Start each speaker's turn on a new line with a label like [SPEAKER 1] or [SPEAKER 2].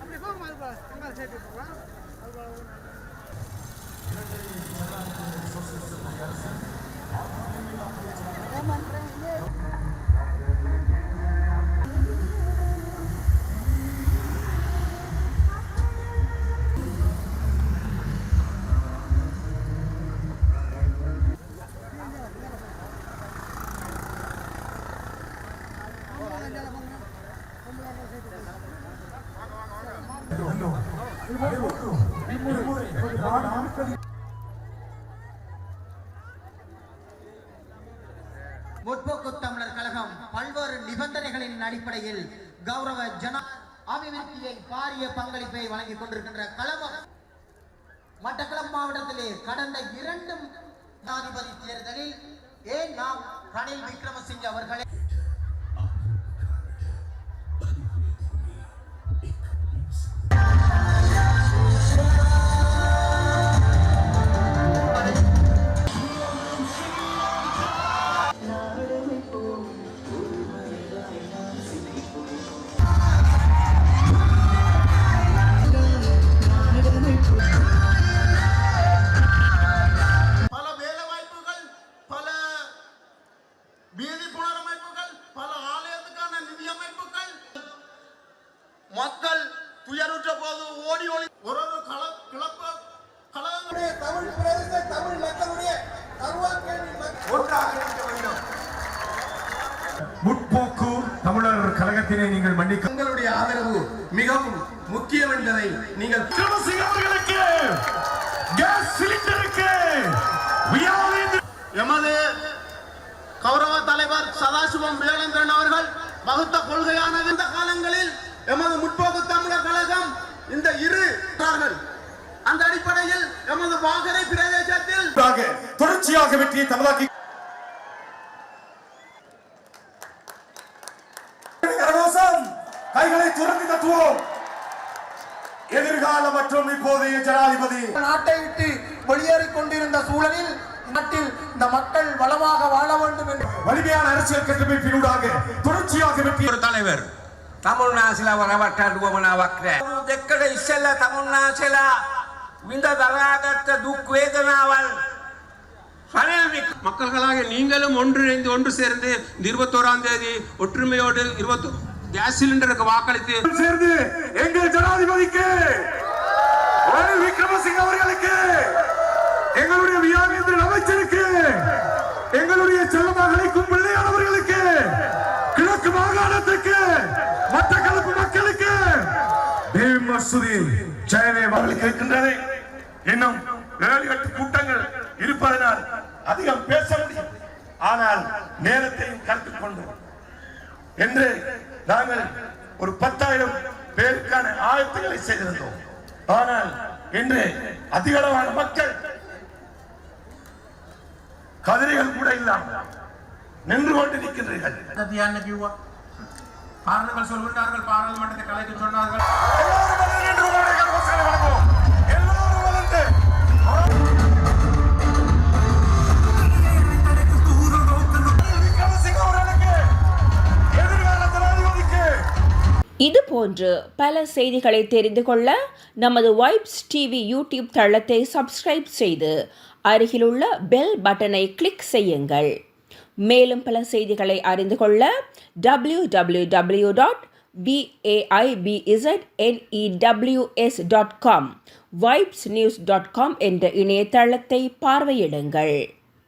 [SPEAKER 1] அப்படி போகும் அது அது முற்போக்கு தமிழர் கழகம் பல்வேறு நிபந்தனைகளின் அடிப்படையில் கௌரவ ஜன அபிவிருத்தியை பாரிய பங்களிப்பை வழங்கிக் கொண்டிருக்கின்ற கழகம் மட்டக்களம் மாவட்டத்திலே கடந்த இரண்டு ஜனாதிபதி தேர்தலில் ஏன் நாம் ரணில் விக்ரமசிங்க அவர்களை
[SPEAKER 2] துயருற்ற போது ஓடி ஓடி ஒரு ஒரு கிளப்ப தமிழ் பிரதேச தமிழ் மக்களுடைய ஒன்றாக இருக்க வேண்டும்.
[SPEAKER 3] முற்போக்கு தமிழர் கழகத்தினை நீங்கள் மன்னிக்க
[SPEAKER 2] உங்களுடைய ஆதரவு மிகவும் முக்கியம் என்பதை நீங்கள்
[SPEAKER 3] அவர்களுக்கு! கேஸ் சிலிண்டருக்கு!
[SPEAKER 2] எமது கௌரவ தலைவர் சதாசிவம் வீரேந்திரன் அவர்கள் வகுத்த கொள்கையானது இந்த காலங்களில் எமது முற்போக்கு தமிழர் கழகம் இந்த இரு. அந்த அடிப்படையில் எமது வாகரை பிரதேசத்தில்
[SPEAKER 3] தொடர்ச்சியாக வெற்றியை தமிழாக்கி கைகளை துறந்து தட்டுவோம் எதிர்கால மற்றும் இப்போதைய ஜனாதிபதி
[SPEAKER 4] நாட்டை விட்டு வெளியேறிக் கொண்டிருந்த சூழலில் நாட்டில் இந்த மக்கள் வளமாக வாழ வேண்டும் என்று
[SPEAKER 3] வலிமையான அரசியல் கட்டமைப்பினூடாக தொடர்ச்சியாக வெற்றி
[SPEAKER 5] ஒரு தலைவர்
[SPEAKER 6] தமிழ்நாசில ಹೊರವಟ್ಟಾಡುವವನ ವಕ್ರೆ ದೆಕ್ಕಡ
[SPEAKER 5] மக்கள்களாக நீங்களும் ஒன்றிணைந்து ஒன்று சேர்ந்து இருபத்தோராம் தேதி ஒற்றுமையோடு இருபத்தி கேஸ் சிலிண்டருக்கு வாக்களித்து
[SPEAKER 3] சேர்ந்து எங்கள் ஜனாதிபதிக்கு விக்ரமசிங்க அவர்களுக்கு எங்களுடைய வியாகேந்திரன் அமைச்சருக்கு எங்களுடைய செல்ல மகளுக்கும் கிழக்கு மாகாணத்துக்கு மட்டக்களப்பு மக்களுக்கு. தேவி மசூதி ஜெயவே அவர்களுக்கு இருக்கின்றது இன்னும் ஏழு எட்டு கூட்டங்கள் இருப்பதனால் அதிகம் பேச முடியும். ஆனால் நேரத்தையும் கருத்தில் கொண்டு என்று நாங்கள் ஒரு பத்தாயிரம் பேருக்கான ஆயத்தங்களை செய்திருந்தோம். ஆனால் இன்று அதிகளவான மக்கள் கதிரைகள் கூட இல்லாமல் நின்று கொண்டு நிற்கின்றீர்கள்
[SPEAKER 5] தியான்னு சொல்கின்றார்கள் பாராளுமன்றத்தை கலைக்கு சொன்னார்கள்.
[SPEAKER 3] இது
[SPEAKER 7] போன்று பல செய்திகளை தெரிந்து கொள்ள நமது வைப்ஸ் டிவி யூடியூப் தளத்தை சப்ஸ்கிரைப் செய்து அருகிலுள்ள பெல் பட்டனை கிளிக் செய்யுங்கள். மேலும் பல செய்திகளை அறிந்து கொள்ள W W W dot PAIBZNEWS dot com Vibes news dot com என்ற இணையதளத்தை பார்வையிடுங்கள்.